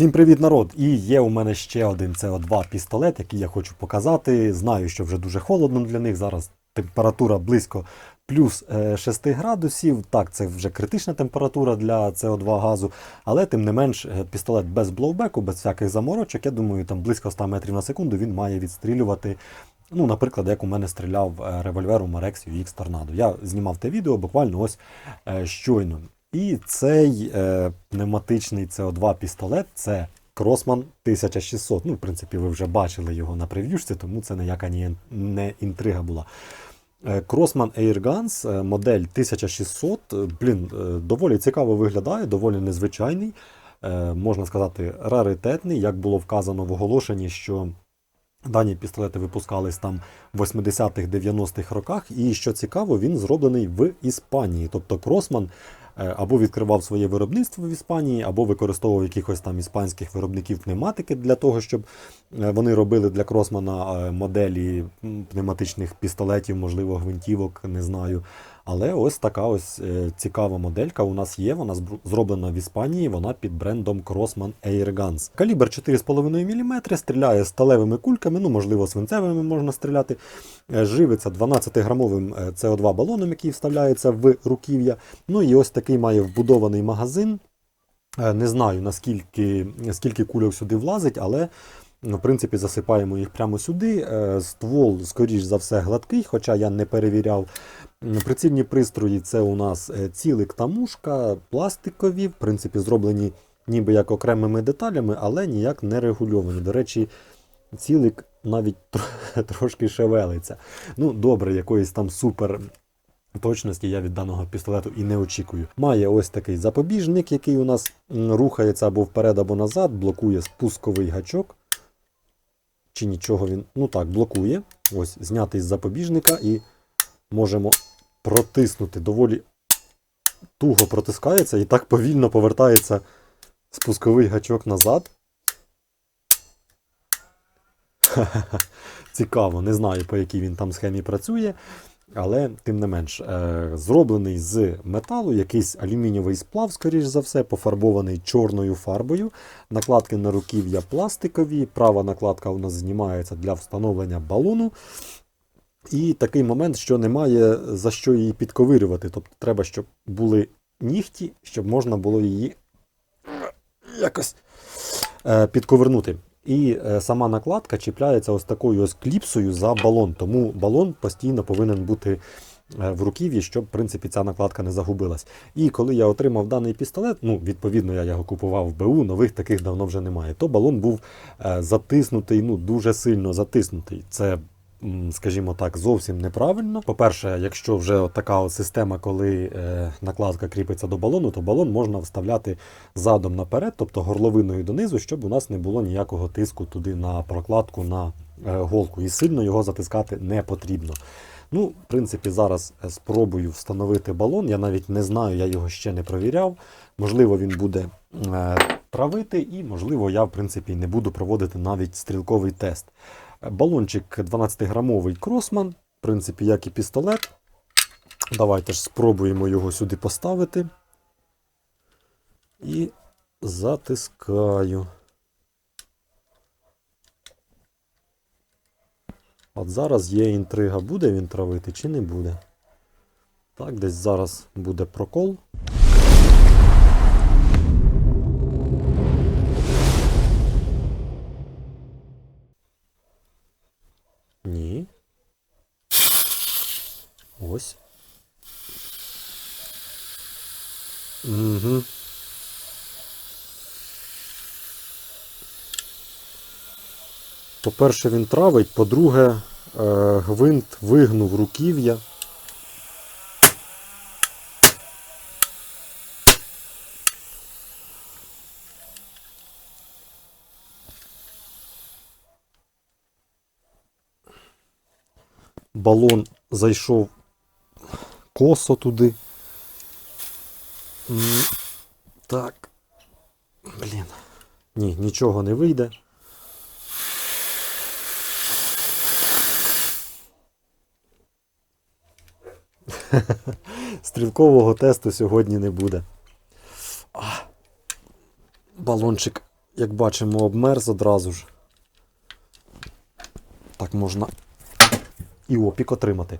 Всім привіт, народ! І є у мене ще один CO2 пістолет, який я хочу показати. Знаю, що вже дуже холодно для них. Зараз температура близько плюс е, 6 градусів. Так, це вже критична температура для CO2 газу, але тим не менш, е, пістолет без блоубеку, без всяких заморочок. Я думаю, там близько 100 метрів на секунду він має відстрілювати. Ну, наприклад, як у мене стріляв е, револьвер у Marex UX Tornado. Я знімав те відео буквально ось е, щойно. І цей е, пневматичний CO2 пістолет це Crossman 1600. Ну, в принципі, ви вже бачили його на прев'юшці, тому це ніяка не, інтрига була. Е, Crossman Airguns, е, модель 1600. е, Блін, доволі цікаво виглядає, доволі незвичайний. Можна сказати, раритетний, як було вказано в оголошенні, що Дані пістолети випускались там в 80-х, 90-х роках, і що цікаво, він зроблений в Іспанії. Тобто Кросман е, або відкривав своє виробництво в Іспанії, або використовував якихось там іспанських виробників пневматики для того, щоб вони робили для Кросмана е, моделі пневматичних пістолетів, можливо, гвинтівок, не знаю. Але ось така ось е, цікава моделька у нас є. Вона зроблена в Іспанії, вона під брендом Crossman Airguns. Калібр 4,5 мм, стріляє сталевими кульками, ну можливо, свинцевими можна стріляти. Е, Живиться 12-грамовим е, CO2 балоном, який вставляється в руків'я. Ну і ось такий має вбудований магазин. Е, Не знаю наскільки скільки кульок сюди влазить, але в принципі засипаємо їх прямо сюди. Е, Ствол, скоріш за все, гладкий, хоча я не перевіряв. Прицільні пристрої це у нас е, цілик та мушка, пластикові, в принципі, зроблені ніби як окремими деталями, але ніяк не регульовані. До речі, цілик навіть трошки шевелиться. Ну, добре, якоїсь там супер. Точності я від даного пістолету і не очікую. Має ось такий запобіжник, який у нас рухається або вперед, або назад, блокує спусковий гачок. Чи нічого він. Ну так, блокує. Ось, знятий з запобіжника і можемо протиснути. Доволі туго протискається і так повільно повертається спусковий гачок назад. Цікаво, не знаю, по якій він там схемі працює. Але тим не менш, е, зроблений з металу, якийсь алюмінієвий сплав, скоріш за все, пофарбований чорною фарбою. Накладки на руків'я пластикові. Права накладка у нас знімається для встановлення балону. І такий момент, що немає за що її підковирювати. Тобто треба, щоб були нігті, щоб можна було її якось е, підковернути. І е, сама накладка чіпляється ось такою ось кліпсою за балон. Тому балон постійно повинен бути е, в руків'ї, щоб в принципі ця накладка не загубилась. І коли я отримав даний пістолет, ну відповідно я його купував в БУ, нових таких давно вже немає. То балон був е, затиснутий, ну дуже сильно затиснутий. Це скажімо так, зовсім неправильно. По-перше, якщо вже така система, коли е, накладка кріпиться до балону, то балон можна вставляти задом наперед, тобто горловиною донизу, щоб у нас не було ніякого тиску туди на прокладку на е, голку. І сильно його затискати не потрібно. Ну, в принципі, зараз е, спробую встановити балон. Я навіть не знаю, я його ще не провіряв. Можливо, він буде травити, і можливо, я в принципі не буду проводити навіть стрілковий тест. Балончик 12-грамовий кросман, в принципі, як і пістолет. Давайте ж спробуємо його сюди поставити. І затискаю. От зараз є інтрига, буде він травити чи не буде. Так, десь зараз буде прокол. Ні. Ось. Угу. По-перше, він травить, по-друге, е, гвинт вигнув руків'я. Балон зайшов косо туди. Так. Блін. Ні, нічого не вийде. Стрілкового тесту сьогодні не буде. А, балончик як бачимо, обмерз одразу ж. Так можна і опік отримати.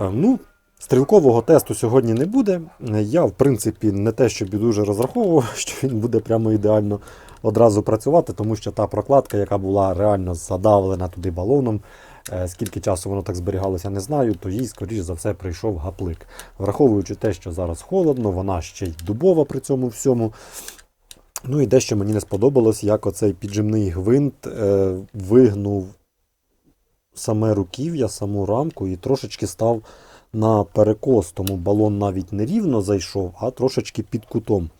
Е, Ну, стрілкового тесту сьогодні не буде. Я, в принципі, не те, щоб дуже розраховував, що він буде прямо ідеально одразу працювати, тому що та прокладка, яка була реально задавлена туди балоном, скільки часу воно так зберігалося, не знаю, то їй, скоріш за все, прийшов гаплик. Враховуючи те, що зараз холодно, вона ще й дубова при цьому всьому. Ну і дещо мені не сподобалось, як оцей піджимний гвинт е, вигнув саме руків'я, саму рамку і трошечки став на перекос, тому балон навіть не рівно зайшов, а трошечки під кутом.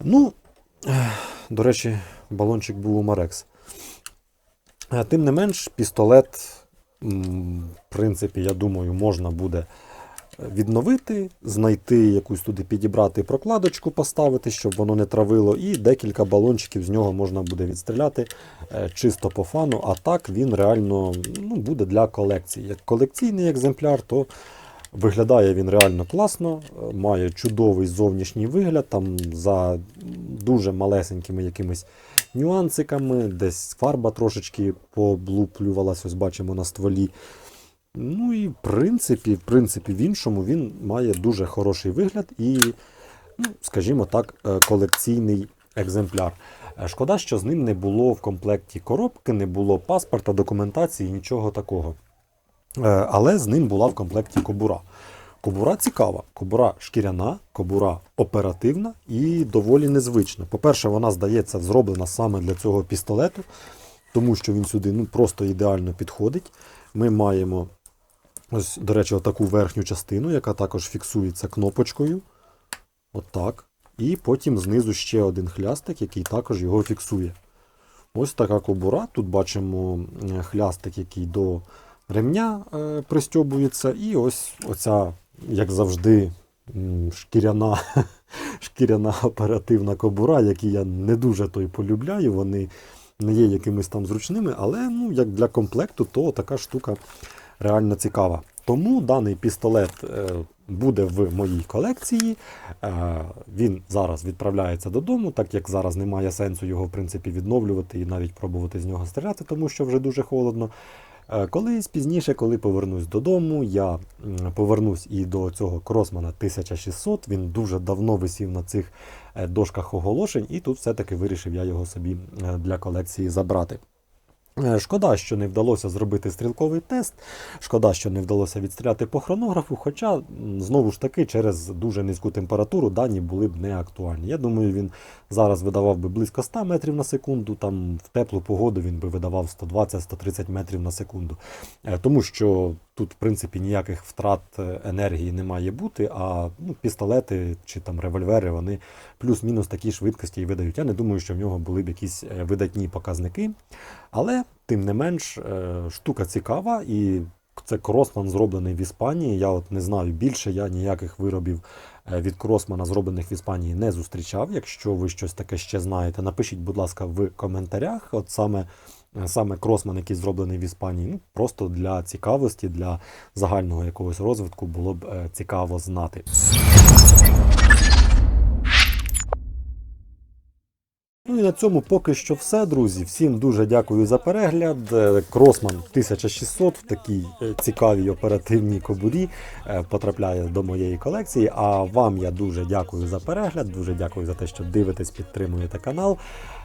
Ну, до речі, балончик був у Марекс. Е, Тим не менш, пістолет, в принципі, я думаю, можна буде відновити, знайти якусь туди підібрати прокладочку, поставити, щоб воно не травило, і декілька балончиків з нього можна буде відстріляти е, чисто по фану. А так він реально ну, буде для колекції. Як колекційний екземпляр, то виглядає він реально класно, е, має чудовий зовнішній вигляд, там за дуже малесенькими якимись нюансиками, десь фарба трошечки поблуплювалась, ось бачимо на стволі. Ну і в принципі, в принципі, в іншому він має дуже хороший вигляд і, ну, скажімо так, е, колекційний екземпляр. Е, Шкода, що з ним не було в комплекті коробки, не було паспорта, документації, нічого такого. Е, Але з ним була в комплекті кобура. Кобура цікава, кобура шкіряна, кобура оперативна і доволі незвична. По-перше, вона здається зроблена саме для цього пістолету, тому що він сюди ну, просто ідеально підходить. Ми маємо, ось, до речі, отаку верхню частину, яка також фіксується кнопочкою. Отак. І потім знизу ще один хлястик, який також його фіксує. Ось така кобура. Тут бачимо хлястик, який до ремня е, пристьобується. І ось оця, як завжди, шкіряна, шкіряна оперативна кобура, які я не дуже той полюбляю. Вони не є якимись там зручними, але ну, як для комплекту, то така штука реально цікава. Тому даний пістолет е, буде в моїй колекції. Е, Він зараз відправляється додому, так як зараз немає сенсу його в принципі відновлювати і навіть пробувати з нього стріляти, тому що вже дуже холодно. Е, Колись пізніше, коли повернусь додому, я повернусь і до цього Кросмана 1600. Він дуже давно висів на цих е, дошках оголошень, і тут все-таки вирішив я його собі е, для колекції забрати. Е, Шкода, що не вдалося зробити стрілковий тест. Шкода, що не вдалося відстріляти по хронографу, хоча, знову ж таки, через дуже низьку температуру дані були б не актуальні. Я думаю, він зараз видавав би близько 100 метрів на секунду, там в теплу погоду він би видавав 120-130 метрів на секунду. Е, Тому що тут, в принципі, ніяких втрат е, енергії не має бути, а ну, пістолети чи там револьвери вони плюс-мінус такі швидкості і видають. Я не думаю, що в нього були б якісь е, видатні показники. Але, тим не менш, е, штука цікава і. Це кросман зроблений в Іспанії. Я от не знаю більше, я ніяких виробів е, від кросмана, зроблених в Іспанії, не зустрічав. Якщо ви щось таке ще знаєте, напишіть, будь ласка, в коментарях. От саме, е, саме кросман, який зроблений в Іспанії, ну просто для цікавості, для загального якогось розвитку було б е, цікаво знати. Ну і на цьому поки що все, друзі. Всім дуже дякую за перегляд. Е, Кросман 1600 в такій е, цікавій оперативній кобурі е, потрапляє до моєї колекції. А вам я дуже дякую за перегляд, дуже дякую за те, що дивитесь, підтримуєте канал.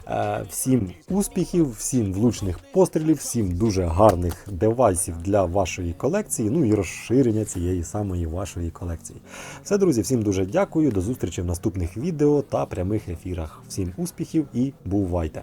Е, Всім успіхів, всім влучних пострілів, всім дуже гарних девайсів для вашої колекції, ну і розширення цієї самої вашої колекції. Все, друзі, всім дуже дякую. До зустрічі в наступних відео та прямих ефірах. Всім успіхів і бувайте!